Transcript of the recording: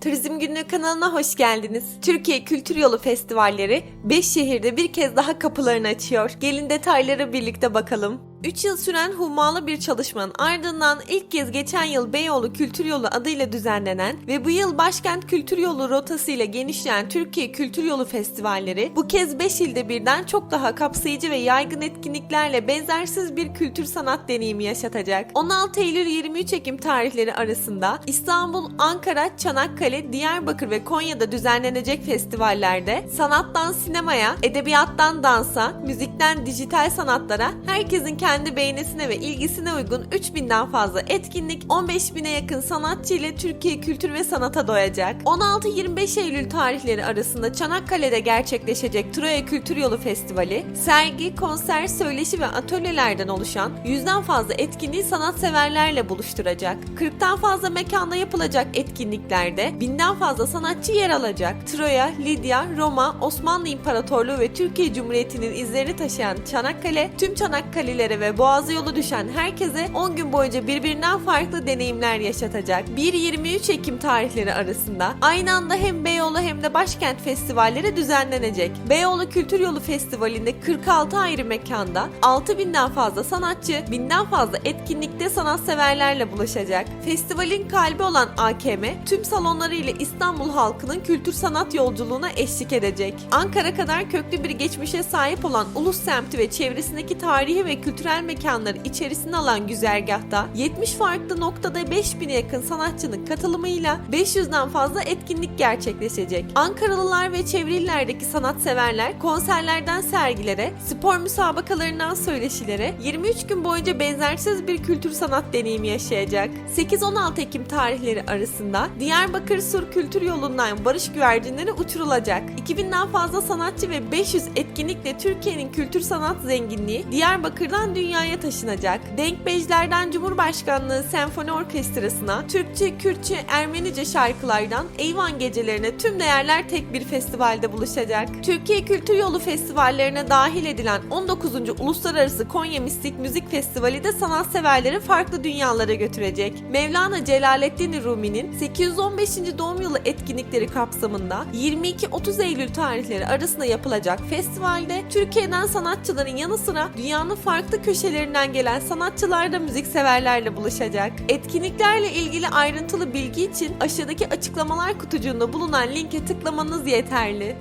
Turizm Günlüğü kanalına hoş geldiniz. Türkiye Kültür Yolu Festivalleri 5 şehirde bir kez daha kapılarını açıyor. Gelin detaylara birlikte bakalım. 3 yıl süren hummalı bir çalışmanın ardından ilk kez geçen yıl Beyoğlu Kültür Yolu adıyla düzenlenen ve bu yıl Başkent Kültür Yolu rotası ile genişleyen Türkiye Kültür Yolu Festivalleri bu kez 5 ilde birden çok daha kapsayıcı ve yaygın etkinliklerle benzersiz bir kültür sanat deneyimi yaşatacak. 16 Eylül 23 Ekim tarihleri arasında İstanbul, Ankara, Çanakkale, Diyarbakır ve Konya'da düzenlenecek festivallerde sanattan sinemaya, edebiyattan dansa, müzikten dijital sanatlara herkesin kendi beğenisine ve ilgisine uygun 3000'den fazla etkinlik, 15.000'e yakın sanatçı ile Türkiye kültür ve sanata doyacak. 16-25 Eylül tarihleri arasında Çanakkale'de gerçekleşecek Troya Kültür Yolu Festivali, sergi, konser, söyleşi ve atölyelerden oluşan yüzden fazla etkinliği sanatseverlerle buluşturacak. 40'tan fazla mekanda yapılacak etkinliklerde binden fazla sanatçı yer alacak. Troya, Lidya, Roma, Osmanlı İmparatorluğu ve Türkiye Cumhuriyeti'nin izlerini taşıyan Çanakkale, tüm Ve Boğazı yolu düşen herkese 10 gün boyunca birbirinden farklı deneyimler yaşatacak. 1-23 Ekim tarihleri arasında aynı anda hem Beyoğlu hem de Başkent festivalleri düzenlenecek. Beyoğlu Kültür Yolu Festivali'nde 46 ayrı mekanda 6000'den fazla sanatçı, 1000'den fazla etkinlikte sanatseverlerle buluşacak. Festivalin kalbi olan AKM tüm salonları ile İstanbul halkının kültür sanat yolculuğuna eşlik edecek. Ankara kadar köklü bir geçmişe sahip olan Ulus semti ve çevresindeki tarihi ve kültürel mekanları içerisine alan güzergahta 70 farklı noktada 5000'e yakın sanatçının katılımıyla 500'den fazla etkinlik gerçekleşecek. Ankaralılar ve çevre illerdeki sanatseverler konserlerden sergilere, spor müsabakalarından söyleşilere 23 gün boyunca benzersiz bir kültür sanat deneyimi yaşayacak. 8-16 Ekim tarihleri arasında Diyarbakır Sur Kültür Yolu'ndan barış güvercinleri uçurulacak. 2000'den fazla sanatçı ve 500 etkinlikle Türkiye'nin kültür sanat zenginliği Diyarbakır'dan dünyaya taşınacak. Denkbejlerden Cumhurbaşkanlığı Senfoni Orkestrası'na, Türkçe, Kürtçe, Ermenice şarkılardan Eyvan gecelerine tüm değerler tek bir festivalde buluşacak. Türkiye Kültür Yolu festivallerine dahil edilen 19. Uluslararası Konya Mistik Müzik Festivali de sanatseverleri farklı dünyalara götürecek. Mevlana Celaleddin Rumi'nin 815. doğum yılı etkinlikleri kapsamında 22-30 Eylül tarihleri arasında yapılacak festivalde Türkiye'den sanatçıların yanı sıra dünyanın farklı köşelerinden gelen sanatçılar da müzikseverlerle buluşacak. Etkinliklerle ilgili ayrıntılı bilgi için aşağıdaki açıklamalar kutucuğunda bulunan linke tıklamanız yeterli.